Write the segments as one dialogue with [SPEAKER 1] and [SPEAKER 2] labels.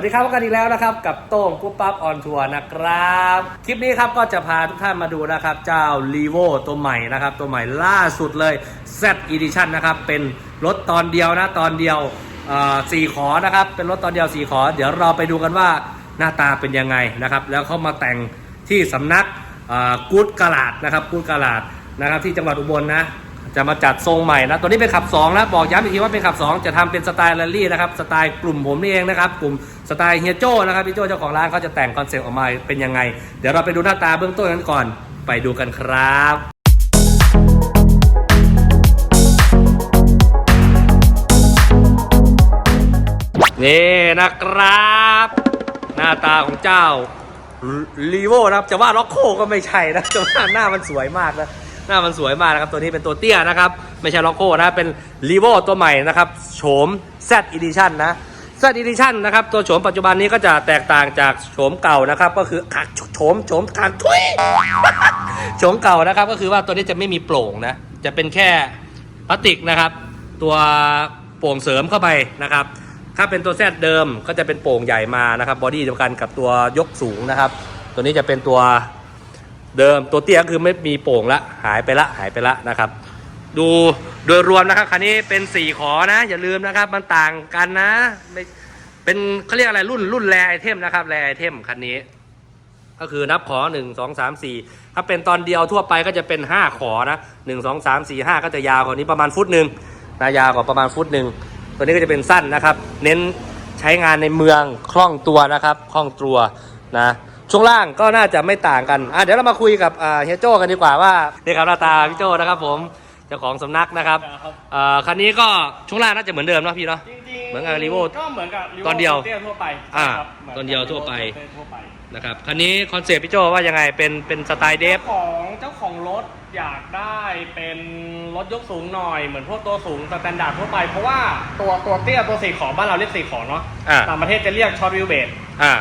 [SPEAKER 1] สวัสดีครับพบกันอีกแล้วนะครับ กับโต้งปุ๊บปั๊บออนทัวร์นะครับ คลิปนี้ครับก็จะพาทุกท่านมาดูนะครับ เจ้า r e v o ตัวใหม่นะครับ ตัวใหม่ล่าสุดเลย Z Edition นะครับ เป็นรถตอนเดียวนะ ตอนเดียวสี่ขอนะครับ เป็นรถตอนเดียวสี่ขอ เดี๋ยวเราไปดูกันว่าหน้าตาเป็นยังไงนะครับ แล้วเขามาแต่งที่สำนักกู๊ดกาลาดนะครับกู๊ดกาลาดนะครับที่จังหวัดอุบลนะ จะมาจัดทรงใหม่นะ ตัวนี้เป็นขับ2นะบอกย้ำอีกทีว่าเป็นขับ 2 จะทำเป็นสไตล์แรลลี่นะครับ สไตล์กลุ่มผมนี่เองนะครับ กลุ่มสไตล์เฮียโจ้นะครับ พี่โจ้เจ้าของร้านเขาจะแต่งคอนเซ็ปต์ออกมาเป็นยังไง เดี๋ยวเราไปดูหน้าตาเบื้องต้นกันก่อน ไปดูกันครับนี่นะครับ หน้าตาของเจ้าลีโวนะครับ จะว่าล็อกโคก็ไม่ใช่นะจะว่าหน้ามันสวยมากนะ หน้ามันสวยมากนะครับ ตัวนี้เป็นตัวเตี้ยนะครับ ไม่ใช่ล็อกโคนะ เป็นลีโวตัวใหม่นะครับ โฉม Z Edition นะ Z Edition นะครับ ตัวโฉมปัจจุบันนี้ก็จะแตกต่างจากโฉมเก่านะครับ ก็คือขักโฉมโฉมขักทุยโฉมเก่านะครับ ก็คือว่าตัวนี้จะไม่มีโปร่งนะ จะเป็นแค่พลาสติกนะครับ ตัวโป่งเสริมเข้าไปนะครับ ถ้าเป็นตัวแซดเดิมก็จะเป็นโป่งใหญ่มานะครับ บอดี้เดียวกันกับตัวยกสูงนะครับ ตัวนี้จะเป็นตัว เดิมตัวเตี้ยก็คือไม่มีโป่งละหายไปละหายไปละนะครับ ดูโดยรวมนะครับคันนี้เป็นสี่ขอนะ อย่าลืมนะครับ มันต่างกันนะไม่เป็นเขาเรียกอะไรรุ่นรุ่นแรไอเทมนะครับแรไอเทมคันนี้ ก็คือนับขอ1 2 3 4ถ้าเป็นตอนเดียวทั่วไปก็จะเป็น5ขอนะ1 2 3 4 5ก็จะยาวกว่านี้ประมาณฟุตหนึ่งนะยาวกว่าประมาณฟุตหนึ่งตัวนี้ก็จะเป็นสั้นนะครับ เน้นใช้งานในเมืองคล่องตัวนะครับ คล่องตัวนะ ช่วงล่างก็น่าจะไม่ต่างกันอะเดี๋ยวเรามาคุยกับอ่าเฮียโจ้กันดีกว่าว่านี่ครับหน้าตาพี่โจ้นะครับ ผมเจ้าของสำนักนะครับอ่าคันนี้ก็ช่วงล่างน่าจะเหมือนเดิมเนาะพี่เนาะ
[SPEAKER 2] จริงๆ
[SPEAKER 1] เหมือนกับ Revo
[SPEAKER 2] ก็เหมือนกับ Revo
[SPEAKER 1] ตอนเดียว
[SPEAKER 2] เตี้ยทั่วไป
[SPEAKER 1] อ่า
[SPEAKER 2] ครับหมื
[SPEAKER 1] ตอนเดียวทั่วไป
[SPEAKER 2] เตี้ยทั่วไป
[SPEAKER 1] นะครับคันนี้คอนเซปต์พี่โจว่ายังไงเป็นเป็นสไตล์เดฟ
[SPEAKER 2] เจ้าของเจ้าของรถอยากได้เป็นรถยกสูงหน่อยเหมือนพวกตัวสูงสแตนดาร์ดทั่วไป เพราะว่าตัวตัวเตี้ยตัวสี่ขอบ้านเราเรียกสี่ขอเนาะ
[SPEAKER 1] อ่า
[SPEAKER 2] ต่างประเทศจะเรียกช็อตวิวเบส
[SPEAKER 1] อ่า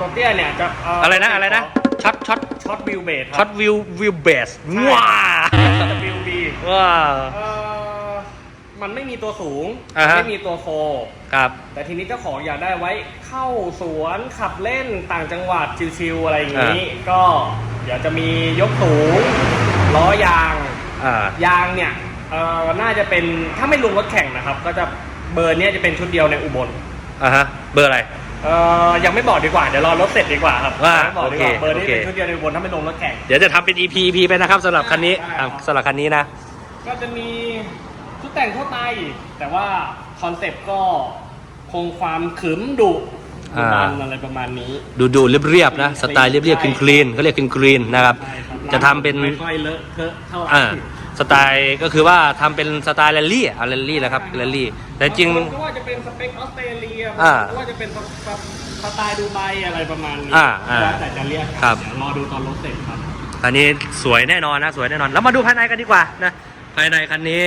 [SPEAKER 2] ตัวเตี้ยเนี่ยจะเอะ
[SPEAKER 1] ไรนะอะไรนะช็อตช็อต
[SPEAKER 2] ช็อตวิวเบส
[SPEAKER 1] ช็อตวิววิวเบสว้า
[SPEAKER 2] วิวบี
[SPEAKER 1] ว้า
[SPEAKER 2] เอ่อ มันไม่มีตัวสูง
[SPEAKER 1] อ่าฮะ
[SPEAKER 2] ไม่มีตัวโฟ
[SPEAKER 1] ครับ
[SPEAKER 2] แต่ทีนี้เจ้าของอยากได้ไว้เข้าสวนขับเล่นต่างจังหวัดชิวๆอะไรอย่างนี้ ก็เดี๋ยวจะมียกสูงล้อยาง
[SPEAKER 1] อ่า ยา
[SPEAKER 2] งเนี่ยเอ่อน่าจะเป็นถ้าไม่รวมรถแข่งนะครับ ก็จะเบอร์เนี้ยจะเป็นชุดเดียวในอุบล
[SPEAKER 1] อ่าฮะ เบอร์อะไร
[SPEAKER 2] เอ่อยังไม่บอกดีกว่าเดี๋ยวรอรถเสร็จดีกว่าครับ
[SPEAKER 1] ว่า
[SPEAKER 2] ยังไม่บอกดีกว่า
[SPEAKER 1] โอเค
[SPEAKER 2] เบอร์นี้
[SPEAKER 1] โอเค
[SPEAKER 2] เป็นชุดเดียวในอุบลถ้าไม่รวมรถแข่ง
[SPEAKER 1] เดี๋ยวจะทำเป็น EP EP ไปนะครับสำหรับคันนี้
[SPEAKER 2] ได้
[SPEAKER 1] อะ
[SPEAKER 2] ครับ
[SPEAKER 1] สำหรับคันนี้นะ
[SPEAKER 2] ก็จะมี ชุดแต่งทั่วไป แต่ว่าคอนเซปต์ก็คงความขึมดุดุดันอะไรประมาณนี้
[SPEAKER 1] ดูดูเรียบเรียบๆนะสไตล์เรียบเรียบคลีนคลีนเขาเรียกคลีนคลีนนะครับ
[SPEAKER 2] ใช่ครับ
[SPEAKER 1] จะทำเป็น
[SPEAKER 2] ไม่ค่อยเลอะเทอะเท่าไหร่
[SPEAKER 1] อ่าสไตล์ก็คือว่าทำเป็นสไตล์แรลลี่อะแรลลี่แหละครับแรลลี่ แต่จริง
[SPEAKER 2] บาคนก็ว่าจะเป็นสเปคออสเตรเลีย
[SPEAKER 1] อ่า
[SPEAKER 2] บางคนก็ว่าจะเป็นสสสไตล์ดูไบอะไรประมาณนี้
[SPEAKER 1] อ่าอ่า
[SPEAKER 2] แล้วแต่จะเรียก
[SPEAKER 1] ครับ
[SPEAKER 2] เดี๋ยวรอดูตอนรถเสร็จครับ
[SPEAKER 1] คันนี้สวยแน่นอนนะสวยแน่นอน แล้วมาดูภายในกันดีกว่านะภายในคันนี้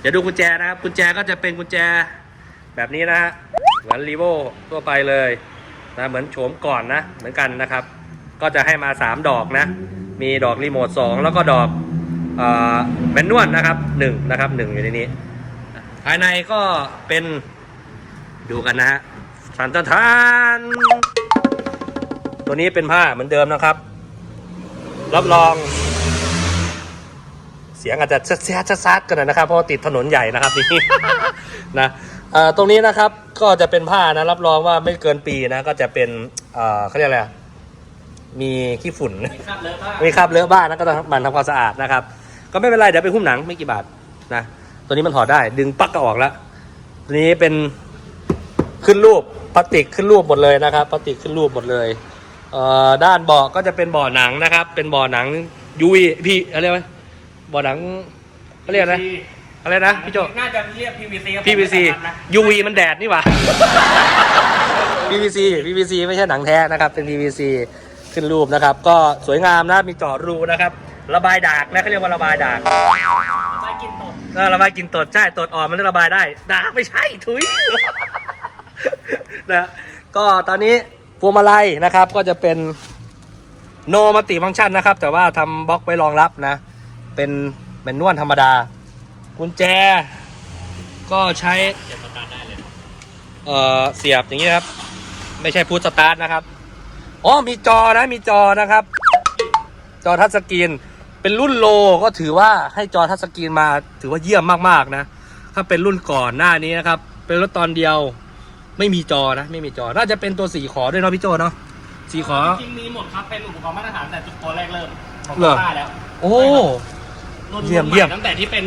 [SPEAKER 1] เดี๋ยวดูกุญแจนะครับ กุญแจก็จะเป็นกุญแจแบบนี้นะฮะเหมือนรีโวทั่วไปเลยนะเหมือนโฉมก่อนนะ เหมือนกันนะครับ ก็จะให้มา 3 ดอกนะ มีดอกรีโมท 2 แล้วก็ดอกเอ่อแมนนวลนะครับ1นะครับ1อยู่ในนี้ ภายในก็เป็นดูกันนะฮะทันทันทันตัวนี้เป็นผ้าเหมือนเดิมนะครับ รับรอง เสียงอาจจะแซ่ดๆซัดๆกันหน่อยนะครับ เพราะว่าติดถนนใหญ่นะครับนี่นะเอ่อตรงนี้นะครับก็จะเป็นผ้านะรับรองว่าไม่เกินปีนะก็จะเป็นเอ่อเขาเรียกอะไรอะมีขี้ฝุ่น
[SPEAKER 2] มีคราบเลอะบ้าง
[SPEAKER 1] มีคราบเลอะบ้างนะก็ต้องหมันทำความสะอาดนะครับ ก็ไม่เป็นไรเดี๋ยวไปหุ้มหนังไม่กี่บาทนะตัวนี้มันถอดได้ดึงปลั๊กก็ออกแล้วตัวนี้เป็นขึ้นรูปพลาสติกขึ้นรูปหมดเลยนะครับพลาสติกขึ้นรูปหมดเลยเอ่อด้านเบาะก็จะเป็นเบาะหนังนะครับ เป็นเบาะหนังยูวีพี่อะไรวะเบาะหนังเขาเรียกอะไรนะ อะไรนะพี่โจ
[SPEAKER 2] น่าจะเรียก PVC ครับ
[SPEAKER 1] PVC
[SPEAKER 2] ผมไม่ทราบนะ
[SPEAKER 1] UV มันแดดนี่หว่า PVC PVC ไม่ใช่หนังแท้นะครับ เป็น PVC ขึ้นรูปนะครับ ก็สวยงามนะมีเจาะรูนะครับ ระบายดากนะเขาเรียกว่าระบายดาก
[SPEAKER 2] ไม่กินตด
[SPEAKER 1] เออระบายกลินตดใช่ตดอ่อนมันระบายได้ดากไม่ใช่ถุย นะก็ตอนนี้พวงมาลัยนะครับก็จะเป็นโนมัติฟังก์ชันนะครับ แต่ว่าทำบล็อกไว้รองรับนะ เป็นเป็นนวลธรรมดา กุญแจ ก็ใช้
[SPEAKER 2] เดี๋ยวสตาร์ทได้เลย
[SPEAKER 1] เอ่อเสียบอย่างนี้ครับ ไม่ใช่พุทสตาร์ทนะครับอ๋อมีจอนะมีจอนะครับ จอทัชสกรีนเป็นรุ่นโลก็ถือว่าให้จอทัชสกรีนมาถือว่าเยี่ยมมากๆนะ ถ้าเป็นรุ่นก่อนหน้านี้นะครับ เป็นรถตอนเดียวไม่มีจอนะ ไม่มีจอ น่าจะเป็นตัวสีขอด้วยเนาะพี่โจเนาะสีขอ
[SPEAKER 2] จริงๆมีหมดครับเป็นอุปกรณ์มาตรฐานแต่จุดตัวแรกเริ่มของ
[SPEAKER 1] เหรอ
[SPEAKER 2] ต้าแล้ว
[SPEAKER 1] โอ้
[SPEAKER 2] รุ่น
[SPEAKER 1] เยี่ยม
[SPEAKER 2] รุ่นให
[SPEAKER 1] เยี่ยม
[SPEAKER 2] ตั้งแต่ที่เป็น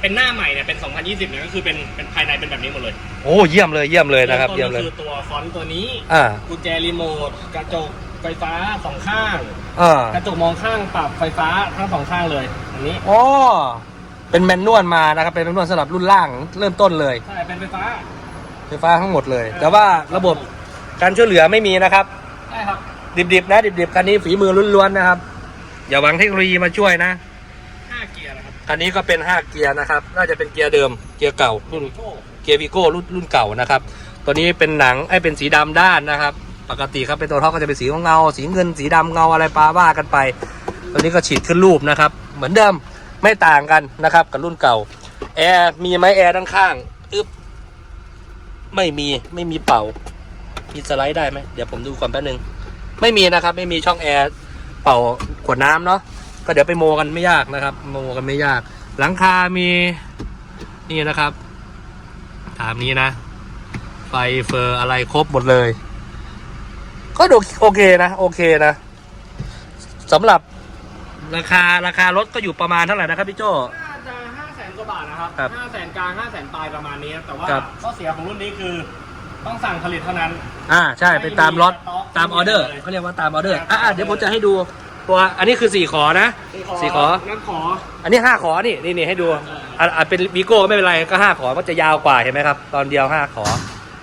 [SPEAKER 2] เป็นหน้าใหม่เนี่ยเป็น 2020เนี่ยก็คือเป็นเป็นภายในเป็นแบบนี้หมดเลย
[SPEAKER 1] โอ้เยี่ยมเลยเยี่ยมเลยนะครับ
[SPEAKER 2] ต้
[SPEAKER 1] เยี่ยมเลย
[SPEAKER 2] ก็คือตัวฟอนต์ตัวนี้
[SPEAKER 1] อ่า
[SPEAKER 2] กุญแจรีโมทกระจกไฟฟ้าสองข้าง
[SPEAKER 1] อ่า
[SPEAKER 2] กระจกมองข้างปรับไฟฟ้าทั้งสองข้างเลย อันนี้
[SPEAKER 1] อ๋อเป็นแมนนวลมานะครับ เป็นแมนนวลสำหรับรุ่นล่างเริ่มต้นเลย
[SPEAKER 2] ใช่เป็นไฟฟ้า
[SPEAKER 1] ไฟฟ้าทั้งหมดเลย แต่ว่าระบบการช่วยเหลือไม่มีนะครับ
[SPEAKER 2] ใช่ครับ
[SPEAKER 1] ดิบๆนะดิบๆคันนี้ฝีมือล้วนๆนะครับ อย่าหวังเทคโนโลยีมาช่วยนะ
[SPEAKER 2] 5เกียร์นะ คั
[SPEAKER 1] นนี้ก็เป็น5เกียร์นะครับ น่าจะเป็นเกียร์เดิม เกียร์เก่ารุ่นเกียร์วีโก้รุ่นรุ่นเก่านะครับ ตัวนี้เป็นหนังไอ้เป็นสีดำด้านนะครับ ปกติครับเป็นตัวท็อปก็จะเป็นสีเงา สีเงิน สีดำเงาอะไรปลาว่ากันไป ตัวนี้ก็ฉีดขึ้นรูปนะครับ เหมือนเดิม ไม่ต่างกันนะครับกับรุ่นเก่า แอร์มีไหมแอร์ด้านข้างอึ๊บ ไม่มี ไม่มีเป่า มีสไลด์ได้ไหม เดี๋ยวผมดูก่อนแป๊บนึง ไม่มีนะครับ ไม่มีช่องแอร์เป่าขวดน้ำเนาะ ก็เดี๋ยวไปโมกันไม่ยากนะครับ โมกันไม่ยาก หลังคามีนี่นะครับ ถามนี้นะ ไฟเฟอร์อะไรครบหมดเลย ก็ดูโอเคนะโอเคนะสำหรับราคาราคารถก็อยู่ประมาณเท่าไหร่นะครับพี่โจ
[SPEAKER 2] น่าจะห้าแสนกว่าบาทนะครับ
[SPEAKER 1] ครับ
[SPEAKER 2] ห้าแสนกลางห้าแสนปลายประมาณนี้แต่ว่า
[SPEAKER 1] ครับ
[SPEAKER 2] ข้อเสียของรุ่นนี้คือต้องสั่งผลิตเท่านั้น
[SPEAKER 1] อ่าใช่เป็นตามรถ
[SPEAKER 2] ไม่มีสต็อก
[SPEAKER 1] ตามออเดอร์
[SPEAKER 2] ไม่มีเลย
[SPEAKER 1] เขาเรียกว่าตามออเดอร์
[SPEAKER 2] ครับ
[SPEAKER 1] อ่าเดี๋ยวผมจะให้ดู ตัวอันนี้คือสี่ขอนะสี่ขอ
[SPEAKER 2] นั่นขอ
[SPEAKER 1] อันนี้ห้าขอนี่นี่นี่ให้ดูอะอะเป็นวีโก้ไม่เป็นไรก็ห้าขอก็จะยาวกว่าเห็นไหมครับ ตอนเดียวห้าขอ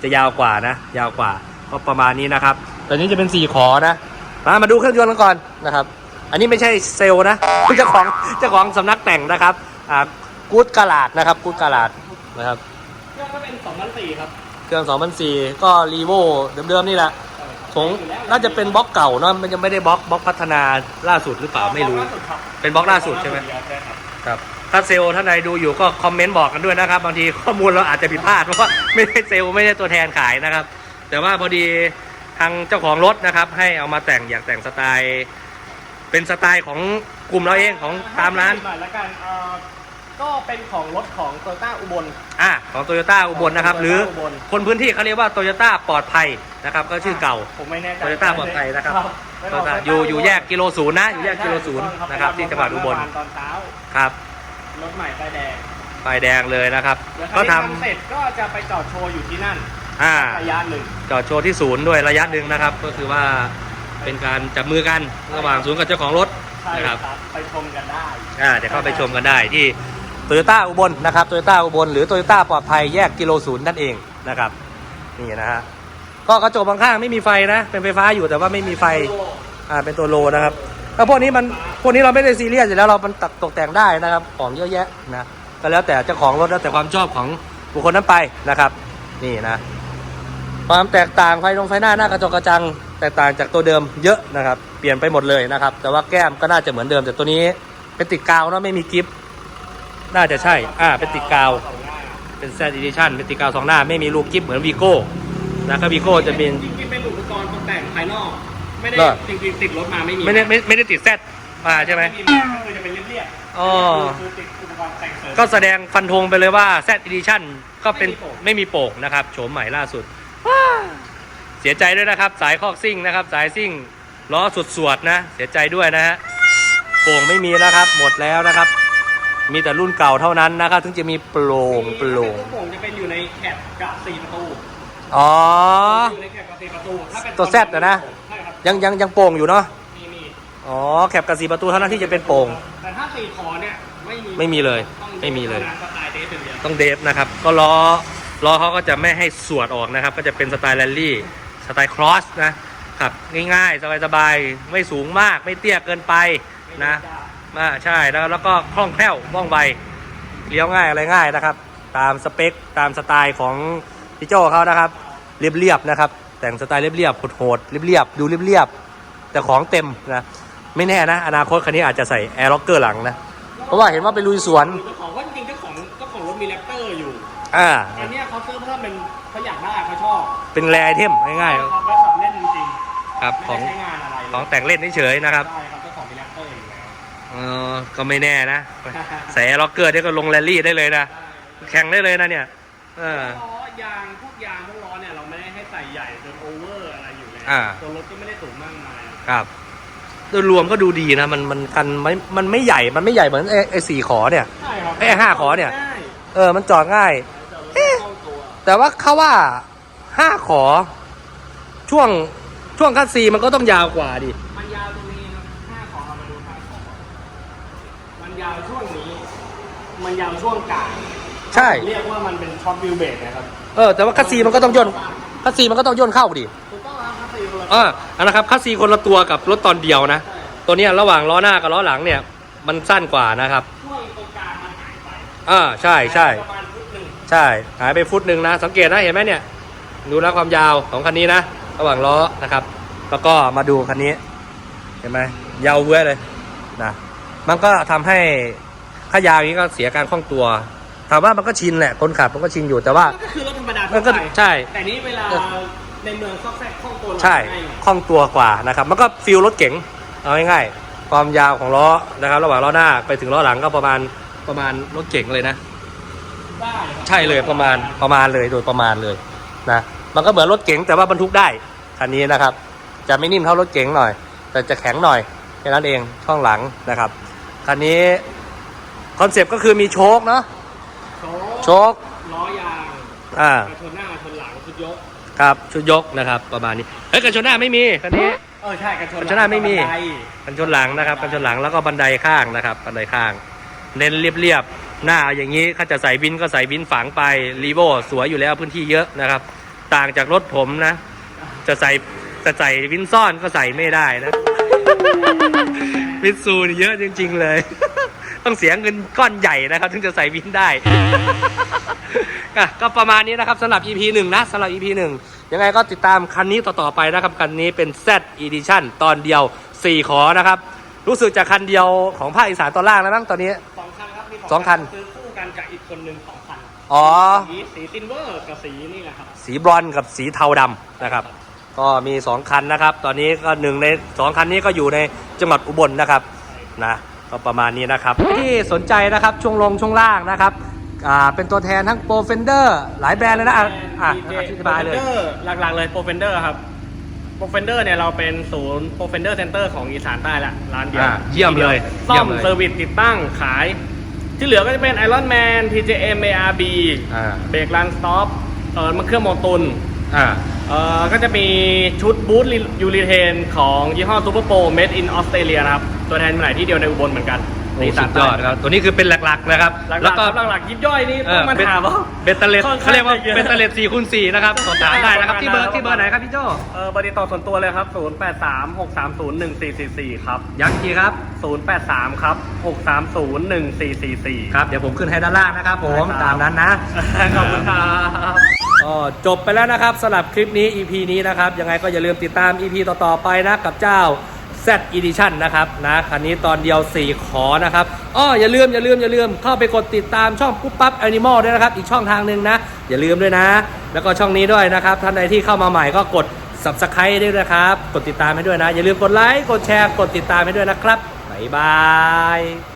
[SPEAKER 1] จะยาวกว่านะ ยาวกว่าก็ประมาณนี้นะครับตอนนี้จะเป็นสี่ขอนะมามาดูเครื่องยนต์กันก่อนนะครับ อันนี้ไม่ใช่เซลล์นะเจ้าของเจ้าของสำนักแต่งนะครับอ่ากูดกาลาดนะครับกูดกาลาดนะครับ
[SPEAKER 2] เครื่องก็เป็น2004ครับ
[SPEAKER 1] เครื่อง2004ก็รีโวเดิมๆนี่แหละ ของน่าจะเป็นบล็อกเก่าเนะมันยังไม่ได้บล็อกบล็อกพัฒนาล่าสุดหรือเปล่าไม่รู้ เป็นบล็อกล่าสุดใช่ไหม
[SPEAKER 2] ครับ
[SPEAKER 1] ถ้าเซลล์ท่านใดดูอยู่ก็คอมเมนต์บอกกันด้วยนะครับ บางทีข้อมูลเราอาจจะผิดพลาดเพราะว่าไม่ได้เซลล์ไม่ได้ตัวแทนขายนะครับ แต่ว่าพอดีทางเจ้าของรถนะครับ ให้เอามาแต่งอยากแต่งสไตล์ เป็นสไตล์ของกลุ่มเราเองของตามร้าน
[SPEAKER 2] หน่อยละ กันเอ่อก็เป็นของรถของโตโยต้าอุบล
[SPEAKER 1] อะของโตโยต้าอุบลนะครับหรือ
[SPEAKER 2] อุบล
[SPEAKER 1] คนพื้นที่เขาเรียกว่าโตโยต้าปลอดภัยนะครับ ก็ชื่อเก่า
[SPEAKER 2] ผมไม่แน่ใจ
[SPEAKER 1] โตโยต้าปลอดภัยนะครับ
[SPEAKER 2] ไม่
[SPEAKER 1] โต
[SPEAKER 2] บ
[SPEAKER 1] โย
[SPEAKER 2] ก
[SPEAKER 1] ต้า
[SPEAKER 2] Toyota
[SPEAKER 1] อยู่อยู่แยกกิโลศูนย์นะ อยู่แยกกิโลศูนย์นะครับที่จังหวัดอุบล
[SPEAKER 2] ตอนเช้า
[SPEAKER 1] ครับ
[SPEAKER 2] รถใหม่ไฟแดง
[SPEAKER 1] ไฟแดงเลยนะครับ
[SPEAKER 2] เดี๋ยว
[SPEAKER 1] ก็
[SPEAKER 2] ก็
[SPEAKER 1] ท
[SPEAKER 2] ทำเสร็จก็จะไปจอดโชว์อยู่ที่นั่นำ
[SPEAKER 1] อ่า
[SPEAKER 2] ระยะหนึ่ง
[SPEAKER 1] จอดโชว์ที่ศูนย์ด้วยระยะหนึ่งนะครับ ก็คือว่าเป็นการจับมือกันระหว่างศูนย์กับเจ้าของรถ
[SPEAKER 2] ใช่
[SPEAKER 1] นะครับ
[SPEAKER 2] ครับไปชมกันได้
[SPEAKER 1] อ่าเดี๋ยวเข้าไปชมกันได้ที่ โตโยต้าอุบลนะครับโตโยต้าอุบลหรือโตโยต้าปลอดภัยแยกกิโลศูนย์นั่นเองนะครับนี่นะฮะก็กระจกบางข้างไม่มีไฟนะ เป็นไฟฟ้าอยู่แต่ว่าไม่มีไฟอ่าเป็นตัวโลนะครับแล้วพวกนี้มันพวกนี้เราไม่ได้ซีเรียสอยู่แล้วเรามันตกแต่งได้นะครับ ของเยอะแยะนะก็แล้วแต่เจ้าของรถแล้วแต่ความชอบของบุคคลนั้นไปนะครับ นี่นะความแตกต่างไฟตรงไฟหน้าหน้ากระจกกระจัง แตกต่างจากตัวเดิมเยอะนะครับ เปลี่ยนไปหมดเลยนะครับ แต่ว่าแก้มก็น่าจะเหมือนเดิมแต่ตัวนี้เป็นติดกาวเนอะไม่มีกิฟต์ น่าจะใช่ อ่า เป็นติดกาว เป็นแซดดิชั่นเป็นติดกาวสองหน้า ไม่มีลูกกิฟต์เหมือนวีโก้นะครับวีโก้จะเป็น
[SPEAKER 2] จริงๆเป็นอุปกรณ์ตกแต่งภายนอก ไม่ได้
[SPEAKER 1] เหรอ
[SPEAKER 2] จริงๆติดรถมาไม่มี
[SPEAKER 1] ไม่ได้ไม่ไม่ได้ติดแซดมาใช่ไหม
[SPEAKER 2] ไม่มีก็คือจะเป็นเรียบๆ
[SPEAKER 1] อ๋อ
[SPEAKER 2] คือติดอุปกรณ์แต่งเสริม
[SPEAKER 1] ก็แสดงฟันธงไปเลยว่า Z Edition ก็เป็น
[SPEAKER 2] ไม่มีโป่ง
[SPEAKER 1] ไม่มีโป่งนะครับโฉมใหม่ล่าสุดเสียใจด้วยนะครับ สายคอกซิ่งนะครับ สายซิ่งล้อสุดสวดนะ เสียใจด้วยนะฮะโป่งไม่มีแล้วครับ หมดแล้วนะครับ มีแต่รุ่นเก่าเท่านั้นนะครับถึงจะมีโปร่งโปร่ง
[SPEAKER 2] ตัวโป่งจะเป็นอยู่ในแคปกับสี่ประตู
[SPEAKER 1] อ๋อ
[SPEAKER 2] อยู่ในแคปกับสี่ประตูถ้าเป็น
[SPEAKER 1] ตัว Z อะนะ
[SPEAKER 2] ใช่ครับ
[SPEAKER 1] ยังยังยังโป่งอยู่เนาะ
[SPEAKER 2] มีมี
[SPEAKER 1] อ๋อแคปกับสีประตูเท่านั้นที่จะเป็นโป่ง
[SPEAKER 2] แต่ถ้าสี่คอเนี่ยไม่มี
[SPEAKER 1] ไม่มีเลย
[SPEAKER 2] ต้อง
[SPEAKER 1] ไม่มีเลย
[SPEAKER 2] ท่านั้นสไตล์เดฟเป็นเดียว
[SPEAKER 1] ต้องเดฟนะครับ ก็ล้อล้อเขาก็จะไม่ให้สวดออกนะครับ ก็จะเป็นสไตล์แรลลี่สไตล์ครอสนะขับง่ายๆ สบายๆ ไม่สูงมากไม่เตี้ยเกินไปนะ มาใช่แล้วแล้วก็คล่องแคล่วว่องไวเลี้ยวง่ายอะไรง่ายนะครับ ตามสเปคตามสไตล์ของพี่โจเขานะครับ เรียบๆนะครับ แต่งสไตล์เรียบๆโหดๆเรียบๆดูเรียบๆแต่ของเต็มนะไม่แน่นะ อนาคตคันนี้อาจจะใส่แอร์ล็อกเกอร์หลังนะเพราะว่าเห็นว่าไปลุยสวน
[SPEAKER 2] เจ้าของว่าจริงๆเจ้าของเจ้าของรถมีแรปเตอร์อยู่
[SPEAKER 1] อ่า
[SPEAKER 2] อันเนี้ยเขาซื้อเพิ่มเป็นเขาอยากได้เขาชอบ
[SPEAKER 1] เป็นแรไอเทมง่าย
[SPEAKER 2] เขาไปขับเล่นจริง
[SPEAKER 1] ๆครับ
[SPEAKER 2] ๆ
[SPEAKER 1] ของ
[SPEAKER 2] ไม่ได้ใช้งานอะไรเลย
[SPEAKER 1] ของแต่งเล่นเฉยๆนะครับ
[SPEAKER 2] ใช่ครับ
[SPEAKER 1] ออก็ไม่แน่นะใส่ล็อกเกอร์ได้ก็ลงแรลลี่ได้เลยนะ แข่งได้เลยนะเนี่ย เออ
[SPEAKER 2] ล้อยางพวกยางพวกล้อเนี่ยเราไม่ได้ให้ใส่ใหญ่จนโอเวอร์อะไรอยู่แล้ว
[SPEAKER 1] อ่า
[SPEAKER 2] ตัวรถก็ไม่ได้สูงมากมาย
[SPEAKER 1] ครับโดยรวมก็ดูดีนะ มันมันกันไม่มันไม่ใหญ่มันไม่ใหญ่เหมือนไอ้ไอ้สี่ขอเนี่ย
[SPEAKER 2] ใช่ครับ
[SPEAKER 1] ไอ้ห้าขอเนี่ย
[SPEAKER 2] ได้
[SPEAKER 1] เออ มันจอดง่าย
[SPEAKER 2] แต่รถเข้าตัว
[SPEAKER 1] แต่ว่าเขาว่าห้าขอ ช่วงช่วงคัสซีมันก็ต้องยาวกว่าดิ
[SPEAKER 2] มันยาวตรงนี้ครับห้าขอเอามาดูห้าขอมันยาวช่วงนี้ มันยาวช่วงกลาง
[SPEAKER 1] ใช่
[SPEAKER 2] เรียกว่ามันเป็นช็อตวิวเบรกนะครับ
[SPEAKER 1] เออแต่ว่าคัสซีมันก็ต้องย่นคัสซีมันก็ต้องย่นเข้าดิ
[SPEAKER 2] ถูกต้องครับครับสี่คนละ
[SPEAKER 1] เอออันนะครับคัสซีคนละตัวกับรถตอนเดียวนะ
[SPEAKER 2] ใช่
[SPEAKER 1] ตัวเนี้ยระหว่างล้อหน้ากับล้อหลังเนี่ย มันสั้นกว่านะครับ
[SPEAKER 2] ช่วงตรงกลางมันหายไป
[SPEAKER 1] อ่าใช่ใช่
[SPEAKER 2] ประมาณฟุตหนึ่ง
[SPEAKER 1] ใช่หายไปฟุตหนึ่งนะ สังเกตนะเห็นไหมเนี่ย ดูนะความยาวของคันนี้นะ ระหว่างล้อนะครับ แล้วก็มาดูคันนี้ เห็นไหมยาวเว้ยเลยนะมันก็ทำให้ ถ้ายาวอย่างนี้ก็เสียการคล่องตัว ถามว่ามันก็ชินแหละคนขับมันก็ชินอยู่แต่ว่า
[SPEAKER 2] ก็คือรถธรรมดา
[SPEAKER 1] มั
[SPEAKER 2] ทั่
[SPEAKER 1] น
[SPEAKER 2] ว
[SPEAKER 1] ก็
[SPEAKER 2] ไป
[SPEAKER 1] ใช่
[SPEAKER 2] แต่นี้เวลาในเมืองซอกแซกคล่องตัว
[SPEAKER 1] ใช่
[SPEAKER 2] ง่ายหน่อย
[SPEAKER 1] คล่องตัวกว่านะครับมันก็ฟิลรถเก๋งเอาง่ายๆความยาวของล้อนะครับ ระหว่างล้อหน้าไปถึงล้อหลังก็ประมาณประมาณรถเก๋งเลยนะ
[SPEAKER 2] ได้ครับ
[SPEAKER 1] ใช่เลยประมาณประมาณเลยโดยประมาณเลยนะมันก็เหมือนรถเก๋งแต่ว่าบรรทุกได้คันนี้นะครับ จะไม่นิ่มเท่ารถเก๋งหน่อย แต่จะแข็งหน่อยแค่นั้นเองช่องหลังนะครับคันนี้ คอนเซปต์ก็คือมีโชคเนาะ
[SPEAKER 2] โช
[SPEAKER 1] โช
[SPEAKER 2] ค
[SPEAKER 1] ค
[SPEAKER 2] ล้อยาง
[SPEAKER 1] อ่า
[SPEAKER 2] ชนหน้าชนหลังชุดยก
[SPEAKER 1] ครับชุดยกนะครับ ประมาณนี้เฮ้ยกันชนหน้าไม่มีคันนี้
[SPEAKER 2] เออใช่กันชน
[SPEAKER 1] กันชนหน้าไม่มี
[SPEAKER 2] บันได
[SPEAKER 1] กันชนหลังนะครับกันชนหลังแล้วก็บันไดข้างนะครับ บันไดข้าง เน้นเรียบๆหน้าอย่างนี้ถ้าจะใส่บินก็ใส่บินฝังไปรีโวสวยอยู่แล้วพื้นที่เยอะนะครับ ต่างจากรถผมนะ จะใส่จะใส่วินซ่อนก็ใส่ไม่ได้นะ วินซูนี่เยอะจริง ๆ เลย ต้องเสียเงินก้อนใหญ่นะครับ ถึงจะใส่วินได้อะก็ประมาณนี้นะครับสำหรับ EP หนึ่งนะสำหรับ EP หนึ่งยังไงก็ติดตามคันนี้ต่อๆไปนะครับ คันนี้เป็น Z Edition ตอนเดียว 4 ขอนะครับ รู้สึกจากคันเดียวของภาคอีสานตอนล่างแล้วมั้งตอนนี้
[SPEAKER 2] สองคันครับมี
[SPEAKER 1] สองคัน
[SPEAKER 2] ซื้อคู่กันกับอีกคนหนึ่งสองคัน
[SPEAKER 1] อ๋อ
[SPEAKER 2] สีสีซินเวอร์กับสีนี่แหละครับ
[SPEAKER 1] สีบรอนซ์กับสีเทาดำนะครับ ก็มี 2 คันนะครับ ตอนนี้ก็หนึ่งใน 2 คันนี้ก็อยู่ในจังหวัดอุบลนะครับนะ ก็ประมาณนี้นะครับ ที่สนใจนะครับช่วงลงช่วงล่างนะครับอ่าเป็นตัวแทนทั้งโปรเฟนเดอร์หลายแบรนด์เลยนะอะอะอธิบายเลย
[SPEAKER 2] หลักๆเลยโปรเฟนเดอร์ครับโปรเฟนเดอร์เนี่ยเราเป็นศูนย์โปรเฟนเดอร์เซ็นเตอร์ของอีสานใต้ละร้านเดียว
[SPEAKER 1] อ่าเยี่ยมเลย
[SPEAKER 2] ซ่
[SPEAKER 1] เยี่
[SPEAKER 2] อยม
[SPEAKER 1] มเลย
[SPEAKER 2] เซอร์วิสติดตั้งขาย ที่เหลือก็จะเป็น Iron Man TJM ARB
[SPEAKER 1] อ่า
[SPEAKER 2] เบรกลันสต็อปเออมันเครื่องโมตุล
[SPEAKER 1] อ่า
[SPEAKER 2] เอ่อก็จะมีชุดบูทยูริเทนของยี่ห้อซูเปอร์โปร made in Australia นะครับ ตัวแทนจำหน่ายที่เดียวในอุบลเหมือนกัน
[SPEAKER 1] โอ้สุดยอดครับตัวนี้คือเป็นหลักๆนะครับ
[SPEAKER 2] หลักๆ
[SPEAKER 1] แล้วก็
[SPEAKER 2] หลักๆยิบย่อยนี่
[SPEAKER 1] เอ
[SPEAKER 2] ต้อ
[SPEAKER 1] อง
[SPEAKER 2] มา
[SPEAKER 1] เป็น
[SPEAKER 2] ถามว่า
[SPEAKER 1] เบตเตเลต
[SPEAKER 2] ค่อนข้าง
[SPEAKER 1] เขาเรียกว่า
[SPEAKER 2] จะเยอะ
[SPEAKER 1] เบตเตเลต4คูณ4นะครับสอบถามได้นะครับที่เบอร์
[SPEAKER 2] ประมาณนั้น
[SPEAKER 1] ที่เบอร์ไหนครับพี่โจ
[SPEAKER 2] เออเบอร์ติดต่อส่วนตัวเลยครับ 0836301444 ครับ
[SPEAKER 1] ยังทีครับ
[SPEAKER 2] 083 ครับ 6301444
[SPEAKER 1] ครับ เดี๋ยวผมขึ้นให้ด้านล่างนะครับผม
[SPEAKER 2] ได้ครับ
[SPEAKER 1] ตามนั้นนะ
[SPEAKER 2] ขอบคุณครับ
[SPEAKER 1] ก็จบไปแล้วนะครับสำหรับคลิปนี้ EP นี้นะครับ ยังไงก็อย่าลืมติดตาม EP ต่อ ๆ ไปนะกับเจ้า Z Edition นะครับนะคันนี้ตอนเดียว 4 ขอนะครับอ้ออย่าลืมอย่าลืมอย่าลืมเข้าไปกดติดตามช่องปุ๊บปั๊บแอนิมอลด้วยนะครับ อีกช่องทางหนึ่งนะ อย่าลืมด้วยนะ แล้วก็ช่องนี้ด้วยนะครับ ท่านใดที่เข้ามาใหม่ก็กด Subscribe ด้วยนะครับ กดติดตามให้ด้วยนะ อย่าลืมกดไลค์กดแชร์กดติดตามให้ด้วยนะครับบ๊ายบาย